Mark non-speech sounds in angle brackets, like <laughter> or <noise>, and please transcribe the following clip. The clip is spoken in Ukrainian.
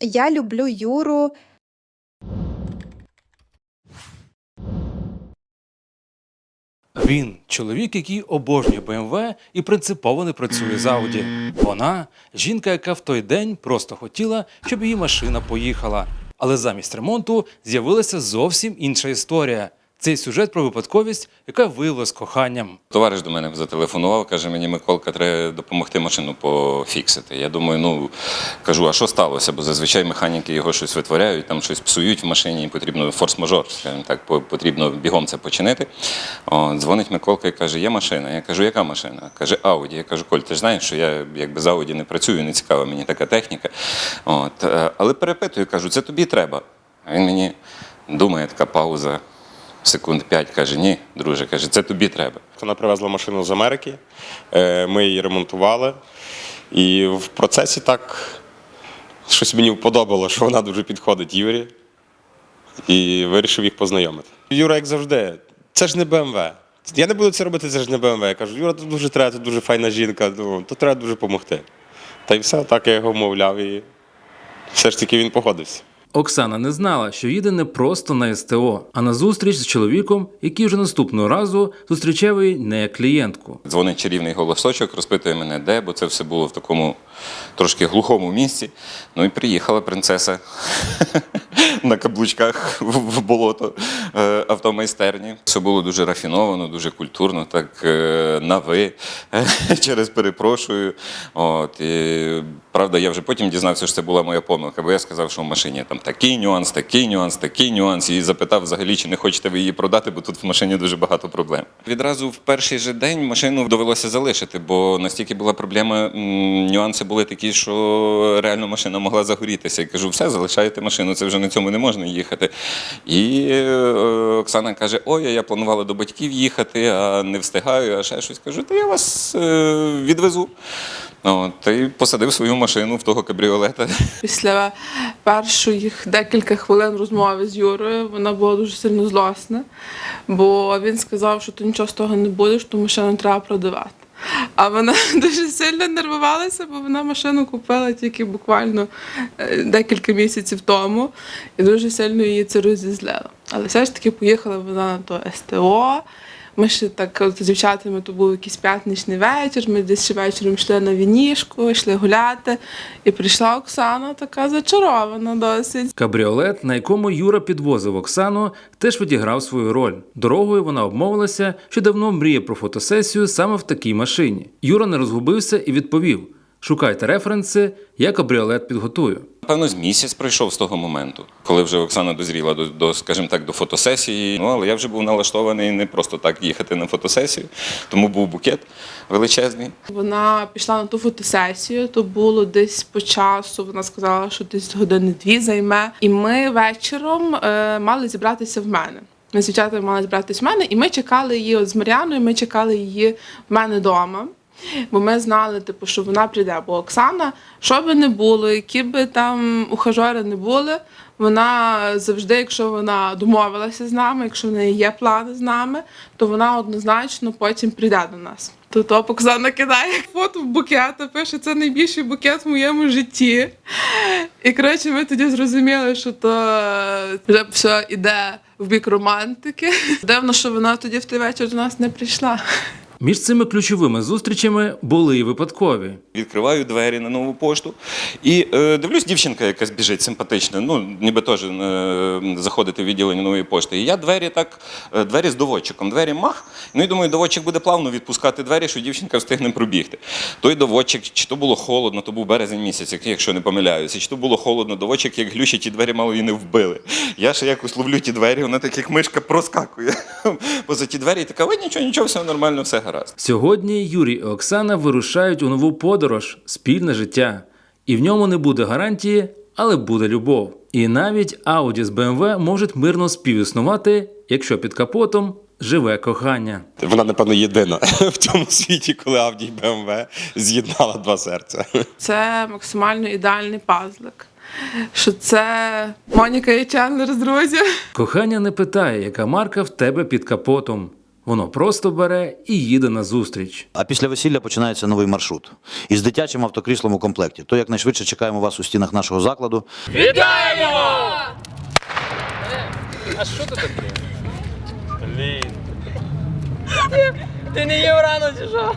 Я люблю Юру. Він чоловік, який обожнює БМВ і принципово не працює з Ауді. Вона жінка, яка в той день просто хотіла, щоб її машина поїхала. Але замість ремонту з'явилася зовсім інша історія. Цей сюжет про випадковість, яка виявилась коханням. Товариш до мене зателефонував, каже, мені Миколка, треба допомогти машину пофіксити. Я думаю, ну кажу, а що сталося? Бо зазвичай механіки його щось витворяють, там щось псують в машині, і потрібно форс-мажор, скажімо так, потрібно бігом це починити. О, дзвонить Миколка і каже, є машина. Я кажу, яка машина? Каже, Ауді. Я кажу, Коль, ти ж знаєш, що я якби з Ауді не працюю, не цікава мені така техніка. От, е, але перепитую, кажу, це тобі треба. А він мені думає, така пауза. Секунд п'ять каже, ні, друже, каже, це тобі треба. Вона привезла машину з Америки, е, ми її ремонтували. І в процесі так щось мені вподобало, що вона дуже підходить Юрі. І вирішив їх познайомити. Юра, як завжди, це ж не БМВ. Я не буду це робити, це ж не БМВ. Я кажу, Юра, тут дуже треба, тут дуже файна жінка, ну, то треба дуже допомогти. Та й все, так я його вмовляв, і все ж таки він погодився. Оксана не знала, що їде не просто на СТО, а на зустріч з чоловіком, який вже наступного разу зустрічав її не як клієнтку. Дзвонить чарівний голосочок, розпитує мене, де, бо це все було в такому трошки глухому місці. Ну і приїхала принцеса <laughs> на каблучках в болото е, автомайстерні. Все було дуже рафіновано, дуже культурно, так е, на ви <laughs> через перепрошую. От, і, правда, я вже потім дізнався, що це була моя помилка, бо я сказав, що в машині там такий нюанс, такий нюанс, такий нюанс. І запитав взагалі, чи не хочете ви її продати, бо тут в машині дуже багато проблем. Відразу в перший же день машину довелося залишити, бо настільки була проблема, нюанси були такі, що реально машина могла загорітися. Я кажу, все, залишаєте машину, це вже на цьому не можна їхати. І е, Оксана каже: Ой, я планувала до батьків їхати, а не встигаю, а ще щось кажу, то я вас е, відвезу. От, та посадив свою машину в того кабріолета. <laughs> Після перших декілька хвилин розмови з Юрою вона була дуже сильно злосна, бо він сказав, що то нічого з того не буде, що ту машину треба продавати. А вона <laughs> дуже сильно нервувалася, бо вона машину купила тільки буквально е, декілька місяців тому, і дуже сильно її це розізлило. Але все ж таки поїхала вона на то СТО. Ми ще так от з дівчатами то був якийсь п'ятничний вечір. Ми десь ще вечором йшли на вінішку, йшли гуляти. І прийшла Оксана, така зачарована досить. Кабріолет, на якому Юра підвозив Оксану, теж відіграв свою роль. Дорогою вона обмовилася, що давно мріє про фотосесію саме в такій машині. Юра не розгубився і відповів: шукайте референси, я кабріолет підготую. Напевно, з місяць пройшов з того моменту, коли вже Оксана дозріла до, до скажімо так, до фотосесії. Ну, але я вже був налаштований не просто так їхати на фотосесію, тому був букет величезний. Вона пішла на ту фотосесію, то було десь по часу. Вона сказала, що десь години дві займе. І ми вечором е, мали зібратися в мене. Ми з дівчатами мали зібратися в мене, і ми чекали її от з Мар'яною. Ми чекали її в мене вдома. Бо ми знали, типу, що вона прийде. Бо Оксана, що би не було, які би там ухажори не були, вона завжди, якщо вона домовилася з нами, якщо в неї є плани з нами, то вона однозначно потім прийде до нас. То то Оксана кидає фото в букет, пише, це найбільший букет в моєму житті. І коротше, ми тоді зрозуміли, що то вже все йде в бік романтики. Дивно, що вона тоді в той вечір до нас не прийшла. Між цими ключовими зустрічами були і випадкові. Відкриваю двері на нову пошту і е, дивлюсь, дівчинка якась біжить симпатична. Ну, ніби теж е, заходити в відділення нової пошти. І я двері так, е, двері з доводчиком, двері мах. Ну і думаю, доводчик буде плавно відпускати двері, що дівчинка встигне пробігти. Той доводчик, чи то було холодно, то був березень місяць, як- якщо не помиляюся, чи то було холодно, доводчик, як глючить, ті двері мало і не вбили. Я ще якось ловлю ті двері, вона так як мишка проскакує <laughs> поза ті двері, і така, ой, нічого, нічого, все нормально, все гаразд. Сьогодні Юрій і Оксана вирушають у нову подорож, спільне життя. І в ньому не буде гарантії, але буде любов. І навіть Audi з BMW можуть мирно співіснувати, якщо під капотом живе кохання. Вона, напевно, єдина <laughs> в цьому світі, коли Авді і БМВ з'єднала два серця. Це максимально ідеальний пазлик. Що це Моніка і Чендлер з друзів. Кохання не питає, яка марка в тебе під капотом. Воно просто бере і їде на зустріч. А після весілля починається новий маршрут із дитячим автокріслом у комплекті. То якнайшвидше чекаємо вас у стінах нашого закладу. Вітаємо! А що Ти не Єврано чи що?